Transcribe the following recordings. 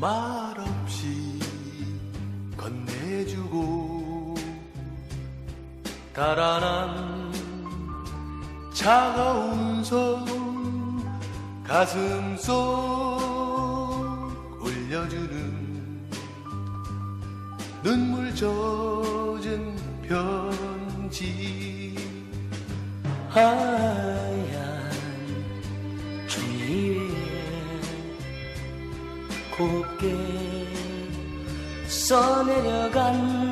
말없이 건네주고 달아난 차가운 손 가슴 속 올려주는 눈물 젖은 편지. 아. 곱게 써내려간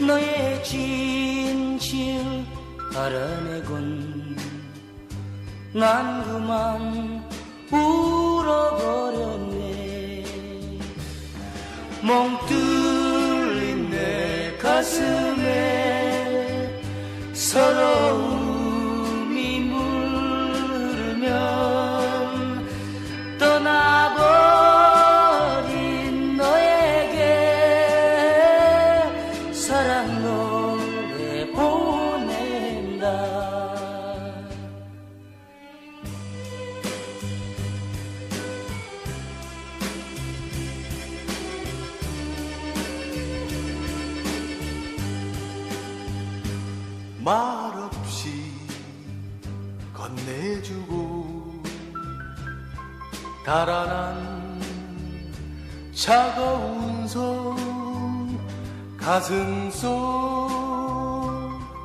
너의 진실 알아내곤 난 그만 울어버렸네. 멍 뚫린 내 가슴에 서러움 말없이 건네주고 달아난 차가운 손 가슴 속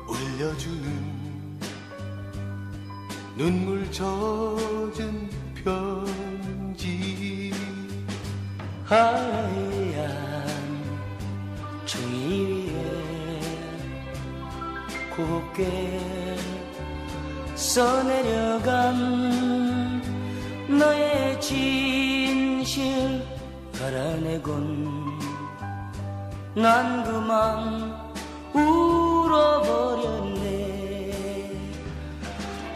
올려주는 눈물 젖은 편지 하얀 곱게 써내려간 너의 진실 알아내곤 난 그만 울어버렸네.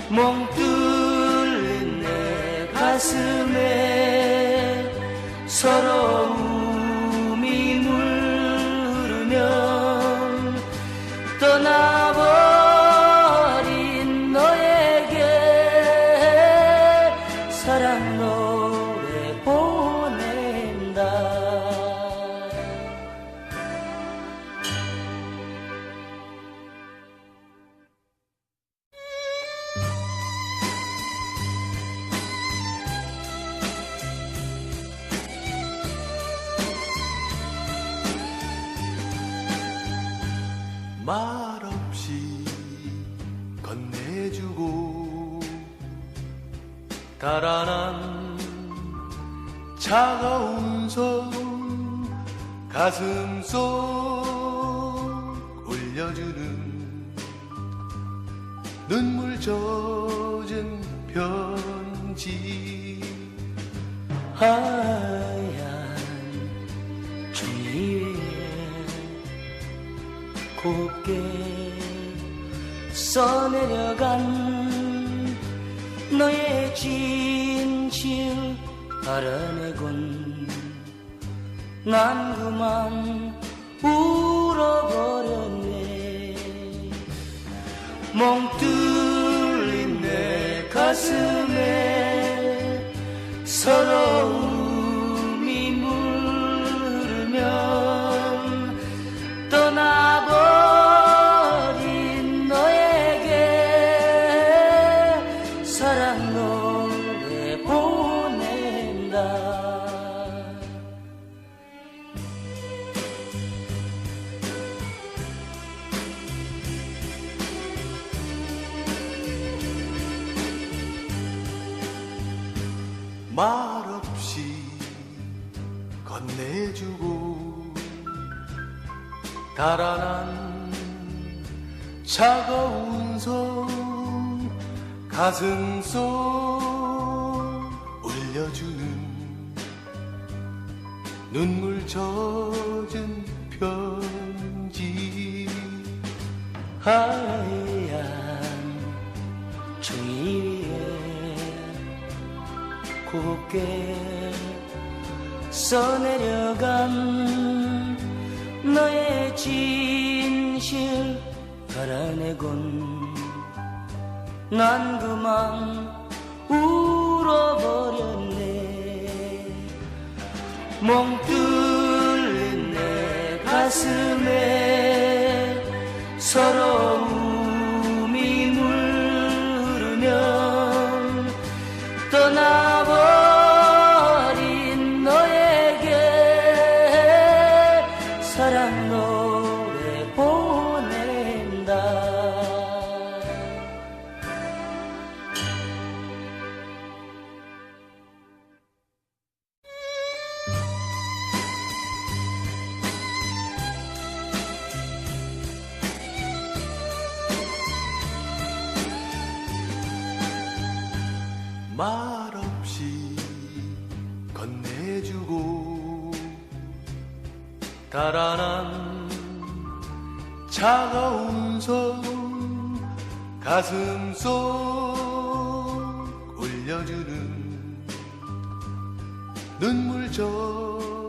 멍 뚫린 내 가슴에 서러움 달아난 차가운 손 가슴 속 올려주는 눈물 젖은 편지. 하얀 종이 위에 곱게 써내려간 너의 진실 알아내곤 난 그만 울어버렸네. 멍 뚫린 내 가슴에 서러 말없이 건네주고 달아난 차가운 손 가슴 속 올려주는 눈물 젖은 편지. 하얀 종이 위에 곱게 써내려간 너의 진실 알아내곤 난 그만 울어버렸네. 멍 뚫린 내 가슴에 서러움 말없이 건네주고 달아난 차가운 손 가슴 속 올려주는 눈물 젖은